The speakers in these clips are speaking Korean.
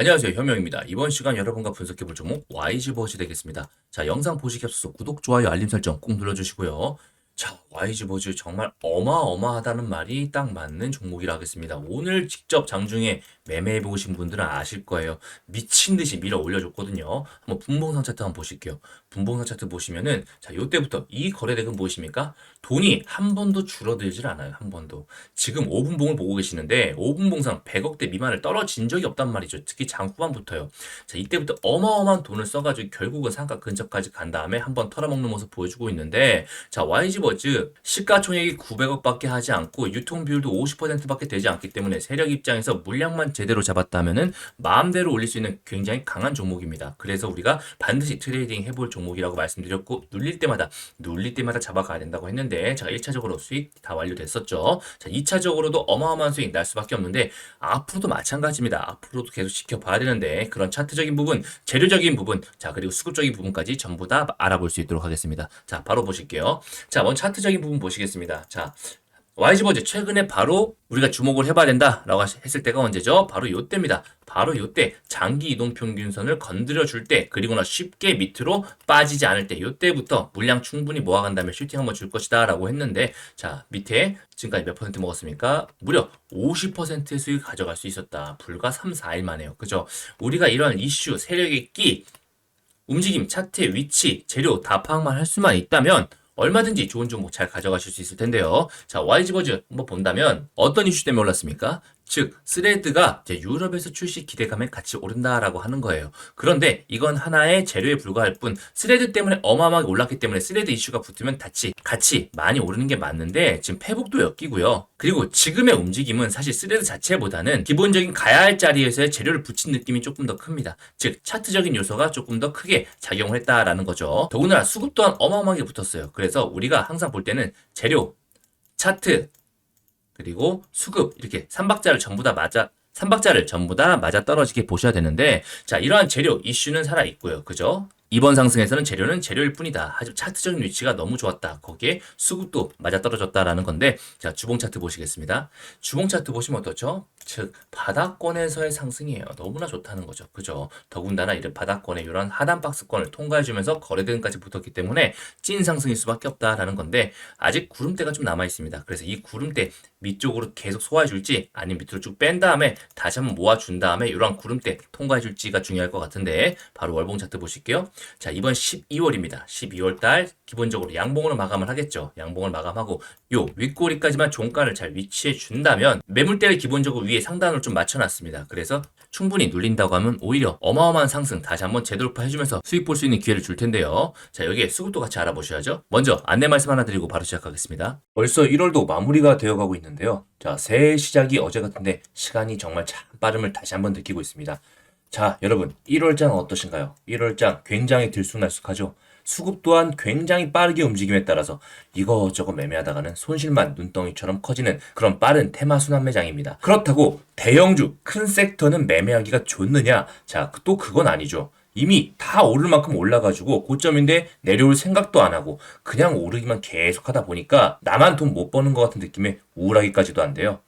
안녕하세요. 현명입니다. 이번 시간 여러분과 분석해 볼 종목 YG버즈 되겠습니다. 자, 영상 보시기 앞서서 구독, 좋아요, 알림 설정 꼭 눌러주시고요. 자, YG버즈 정말 어마어마하다는 말이 딱 맞는 종목이라 하겠습니다. 오늘 직접 장중에 매매해 보신 분들은 아실 거예요. 미친 듯이 밀어 올려줬거든요. 한번 분봉상 차트 한번 보실게요. 분봉상 차트 보시면은 자, 요때부터 이 거래대금 보이십니까? 돈이 한 번도 줄어들질 않아요. 한 번도. 지금 5분봉을 보고 계시는데 5분봉상 100억대 미만을 떨어진 적이 없단 말이죠. 특히 장 후반부터요. 자, 이때부터 어마어마한 돈을 써가지고 결국은 상가 근처까지 간 다음에 한번 털어먹는 모습 보여주고 있는데 자, YG버즈 시가총액이 900억밖에 하지 않고 유통 비율도 50%밖에 되지 않기 때문에 세력 입장에서 물량만 제대로 잡았다면은 마음대로 올릴 수 있는 굉장히 강한 종목입니다. 그래서 우리가 반드시 트레이딩 해볼 종목이라고 말씀드렸고 눌릴 때마다 눌릴 때마다 잡아가야 된다고 했는데 제가 1차적으로 수익 다 완료됐었죠. 자, 2차적으로도 어마어마한 수익 날 수밖에 없는데 앞으로도 마찬가지입니다. 앞으로도 계속 지켜봐야 되는데 그런 차트적인 부분, 재료적인 부분, 자 그리고 수급적인 부분까지 전부 다 알아볼 수 있도록 하겠습니다. 자, 바로 보실게요. 자, 먼저 차트적인 부분 보시겠습니다. 자, YG버즈 최근에 바로 우리가 주목을 해봐야 된다라고 했을 때가 언제죠? 바로 요때입니다. 바로 요때 장기 이동 평균선을 건드려 줄 때 그리고나 쉽게 밑으로 빠지지 않을 때 요때부터 물량 충분히 모아간 다음에 슈팅 한번 줄 것이다라고 했는데 자 밑에 지금까지 몇 퍼센트 먹었습니까? 무려 50%의 수익 가져갈 수 있었다. 불과 3, 4일 만에요. 그죠? 우리가 이런 이슈 세력의 끼 움직임, 차트의 위치, 재료 다 파악만 할 수만 있다면 얼마든지 좋은 종목 잘 가져가실 수 있을 텐데요. 자, YG버즈 한번 본다면 어떤 이슈 때문에 올랐습니까? 즉, 스레드가 유럽에서 출시 기대감에 같이 오른다라고 하는 거예요. 그런데 이건 하나의 재료에 불과할 뿐, 스레드 때문에 어마어마하게 올랐기 때문에 스레드 이슈가 붙으면 같이, 같이 많이 오르는 게 맞는데, 지금 패복도 엮이고요. 그리고 지금의 움직임은 사실 스레드 자체보다는 기본적인 가야 할 자리에서의 재료를 붙인 느낌이 조금 더 큽니다. 즉, 차트적인 요소가 조금 더 크게 작용을 했다라는 거죠. 더군다나 수급 또한 어마어마하게 붙었어요. 그래서 우리가 항상 볼 때는 재료, 차트, 그리고 수급 이렇게 삼박자를 전부 다 맞아 삼박자를 전부 다 맞아 떨어지게 보셔야 되는데 자 이러한 재료 이슈는 살아 있고요. 그죠 이번 상승에서는 재료는 재료일 뿐이다. 하지만 차트적인 위치가 너무 좋았다. 거기에 수급도 맞아 떨어졌다라는 건데, 자, 주봉 차트 보시겠습니다. 주봉 차트 보시면 어떻죠? 즉, 바닥권에서의 상승이에요. 너무나 좋다는 거죠. 그죠? 더군다나 이런 바닥권에 이런 하단 박스권을 통과해주면서 거래대금까지 붙었기 때문에 찐 상승일 수밖에 없다라는 건데, 아직 구름대가 좀 남아 있습니다. 그래서 이 구름대 밑쪽으로 계속 소화해줄지, 아니면 밑으로 쭉 뺀 다음에 다시 한번 모아준 다음에 이러한 구름대 통과해줄지가 중요할 것 같은데, 바로 월봉 차트 보실게요. 자, 이번 12월입니다. 12월 달 기본적으로 양봉으로 마감을 하겠죠. 양봉을 마감하고 요 윗꼬리까지만 종가를 잘 위치해 준다면 매물대를 기본적으로 위에 상단으로 좀 맞춰 놨습니다. 그래서 충분히 눌린다고 하면 오히려 어마어마한 상승 다시 한번 재돌파 해주면서 수익 볼 수 있는 기회를 줄 텐데요. 자, 여기에 수급도 같이 알아보셔야죠. 먼저 안내 말씀 하나 드리고 바로 시작하겠습니다. 벌써 1월도 마무리가 되어가고 있는데요. 자, 새해 시작이 어제 같은데 시간이 정말 참 빠름을 다시 한번 느끼고 있습니다. 자, 여러분, 1월장 어떠신가요? 1월장 굉장히 들쑥날쑥하죠? 수급 또한 굉장히 빠르게 움직임에 따라서 이거저거 매매하다가는 손실만 눈덩이처럼 커지는 그런 빠른 테마 순환 매장입니다. 그렇다고 대형주, 큰 섹터는 매매하기가 좋느냐? 자, 또 그건 아니죠. 이미 다 오를 만큼 올라가지고 고점인데 내려올 생각도 안 하고 그냥 오르기만 계속 하다 보니까 나만 돈 못 버는 것 같은 느낌에 우울하기까지도 한데요.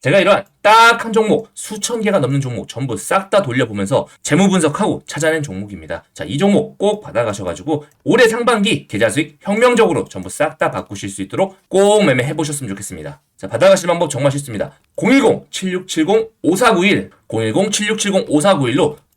제가 이러한 딱 한 종목, 수천 개가 넘는 종목 전부 싹 다 돌려보면서 재무 분석하고 찾아낸 종목입니다. 자, 이 종목 꼭 받아가셔가지고 올해 상반기 계좌 수익 혁명적으로 전부 싹 다 바꾸실 수 있도록 꼭 매매해 보셨으면 좋겠습니다. 자, 받아가실 방법 정말 쉽습니다. 010-7670-5491, 010-7670-5491로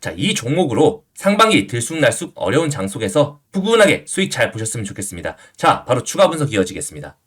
자, 이 종목으로 상반기 들쑥날쑥 어려운 장 속에서 푸근하게 수익 잘 보셨으면 좋겠습니다. 자, 바로 추가 분석 이어지겠습니다.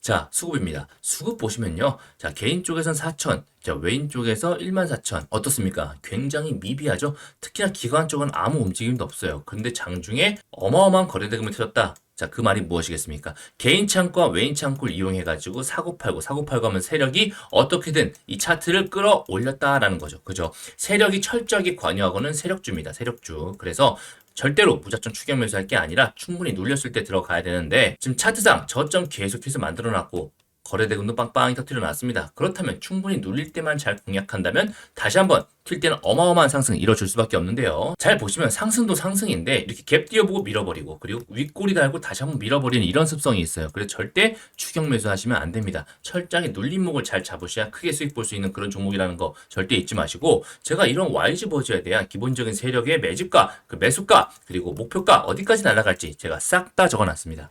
자, 수급입니다. 수급 보시면요. 자, 개인 쪽에선 4천, 자, 외인 쪽에서 1만 4천. 어떻습니까? 굉장히 미비하죠? 특히나 기관 쪽은 아무 움직임도 없어요. 근데 장중에 어마어마한 거래대금을 틀었다. 자, 그 말이 무엇이겠습니까? 개인 창구와 외인 창구를 이용해가지고 사고팔고, 사고팔고 하면 세력이 어떻게든 이 차트를 끌어올렸다라는 거죠. 그죠? 세력이 철저하게 관여하고는 세력주입니다. 세력주. 그래서 절대로 무작정 추격 매수할 게 아니라 충분히 눌렸을 때 들어가야 되는데 지금 차트상 저점 계속해서 만들어 놨고 거래대금도 빵빵히 터뜨려 놨습니다. 그렇다면 충분히 눌릴 때만 잘 공략한다면 다시 한번 튈 때는 어마어마한 상승을 이뤄줄 수밖에 없는데요. 잘 보시면 상승도 상승인데 이렇게 갭 띄워보고 밀어버리고 그리고 윗꼬리 달고 다시 한번 밀어버리는 이런 습성이 있어요. 그래서 절대 추격 매수하시면 안 됩니다. 철저하게 눌림목을 잘 잡으셔야 크게 수익 볼 수 있는 그런 종목이라는 거 절대 잊지 마시고 제가 이런 YG 버즈에 대한 기본적인 세력의 매집가, 그 매수가 그리고 목표가 어디까지 날아갈지 제가 싹 다 적어놨습니다.